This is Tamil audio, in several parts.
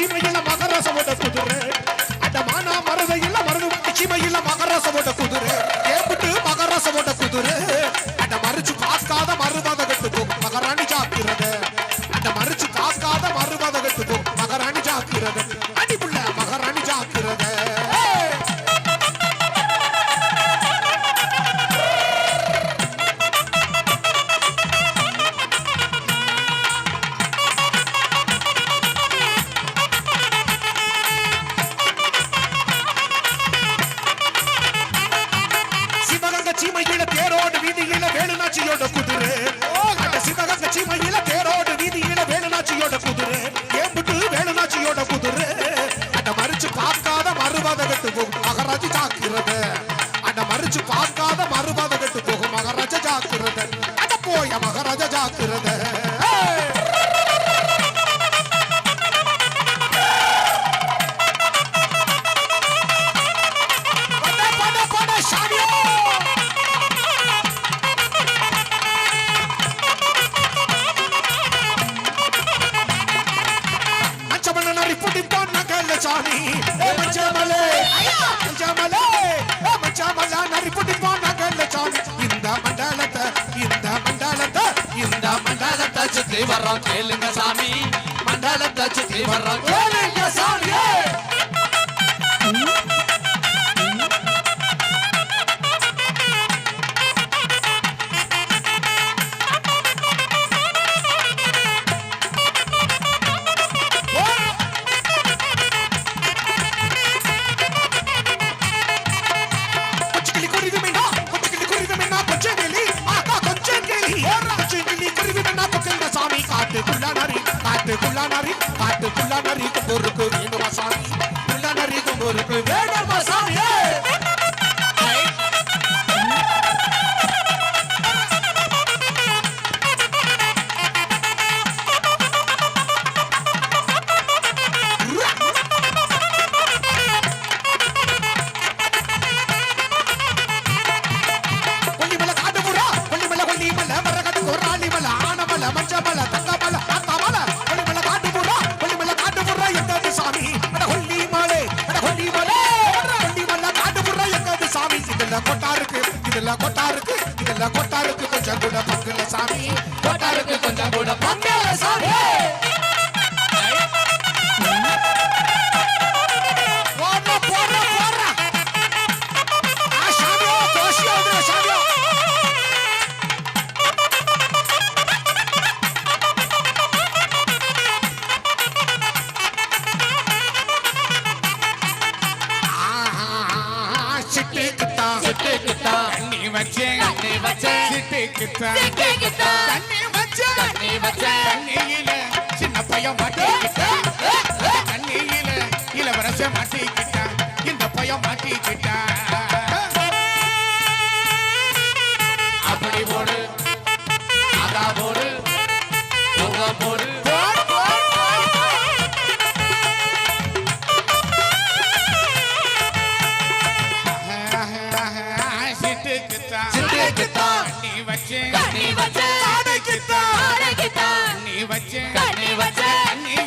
Jimmy. வேணுநாச்சியோட குதிரை. அந்த சிவகங்க சீமையில தேரோடு வீதியில வேணுநாச்சியோட குதிரை. ஏம்பிட்டு வேணுநாச்சியோட குதிரை. அந்த மறிச்சு பார்க்காத மறுபாத கட்டு போகும் மகராஜி ஜாக்கிரத. அந்த மறிச்சு பார்க்காத மறுபாத கட்டு போகும் மகராஜ ஜாக்கிரத. அட போய மகராஜ ஜாக்கிரதை. அடித்தான் நகல சாமி மச்சாமலே மச்சாமலே மச்சாமலா நரிப்புடிப்பான் நகல சாமி இந்த மண்டலத்தை இந்த மண்டலத்தை இந்த மண்டலத்தை சுத்தி வர்றோம் கேளுங்க சாமி மண்டலத்தை சுத்தி வர்றோம் கேளுங்க சாமி காட்டு புள்ளா நரி காட்டு புள்ளா நரிக்கும் பொறுப்பு வேணும் மசாமி புள்ளா நரிக்கும் பொறுப்பு வேணும் கொட்டாருக்கு கொஞ்சம் கூட பங்குல சாமி. கொட்டாருக்கு கொஞ்சம் கூட பங்குல சாமி. வச்சே தண்ணி வச்சே. சிட்டிக்கிட்ட. சிட்டிக்கிட்ட. தண்ணி வச்சே. தண்ணி வச்சே. தண்ணியில சின்ன பையன் மாட்டிக்கிட்ட. தண்ணியில இளவரச மாட்டிக்கிட்ட. இந்த பையன் மாட்டிக்கிட்டான் நீ வச்சு. நீ வச்சு. நீ வச்சு. நீ வச்சு.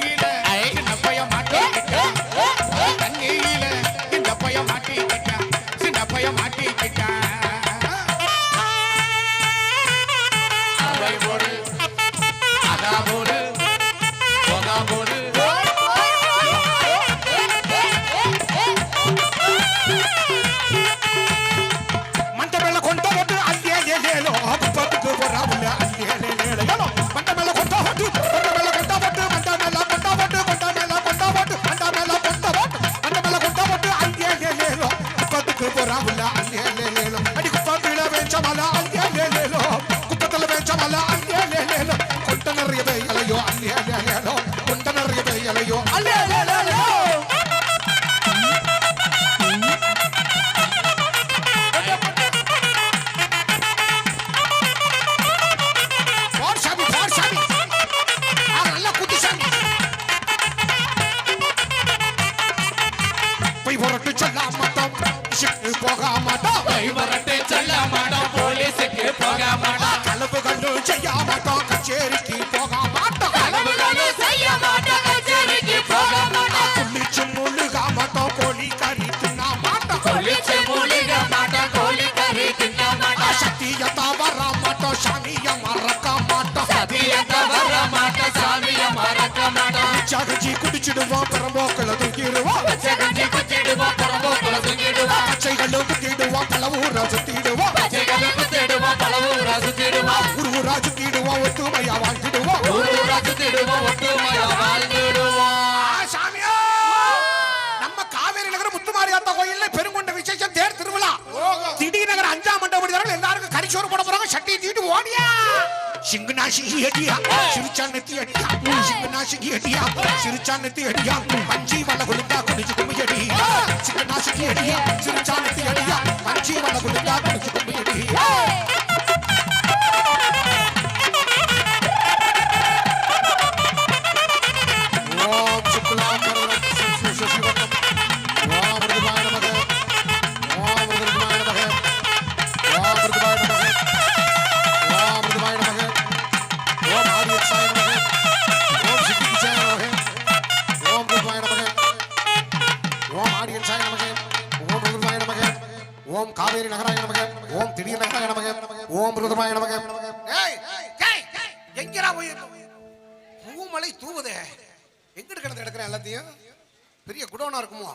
போக மாட்டோம் கை வரட்டு சொல்ல மாட்டோம் போலீஸுக்கு போக மாட்டோம் கலவு கண்டு செய்ய மாட்டோம் கச்சேரிக்கு போக மாட்டோம் கலவு கண்டு செய்ய மாட்டோம் கச்சேரிக்கு போக மாட்டோம் குளிச்சு முழுக மாட்டோம் கோழி கறி தின்ன குடிச்சிடுவோம் பெரும்போக்களை தூக்கிடுவோம் ஜகஜி சட்டையை தூக்கிட்டு ஓடியா? சிங்கநாசிகி அடியா சிரிச்சா அடியா சிங்கநாசிகி அடியா சிரிச்சா அடியா பஞ்சி வள குலுங்கா குடிச்சு கும்பி அடி சிங்கநாசிகி அடியா சிரிச்சா அடியா பஞ்சி வள குலுங்கா குடிச்சு கும்பி அடி ஓம் காவேரி நகராய நமக ஓம் திடீர் நகராய நமக ஓம் ருதமாய நமக. எங்கடா போய் பூமலை தூவுதே? எங்கிட்டு கிடந்து எடுக்கிறேன் எல்லாத்தையும்? பெரிய குடோனா இருக்குமோ?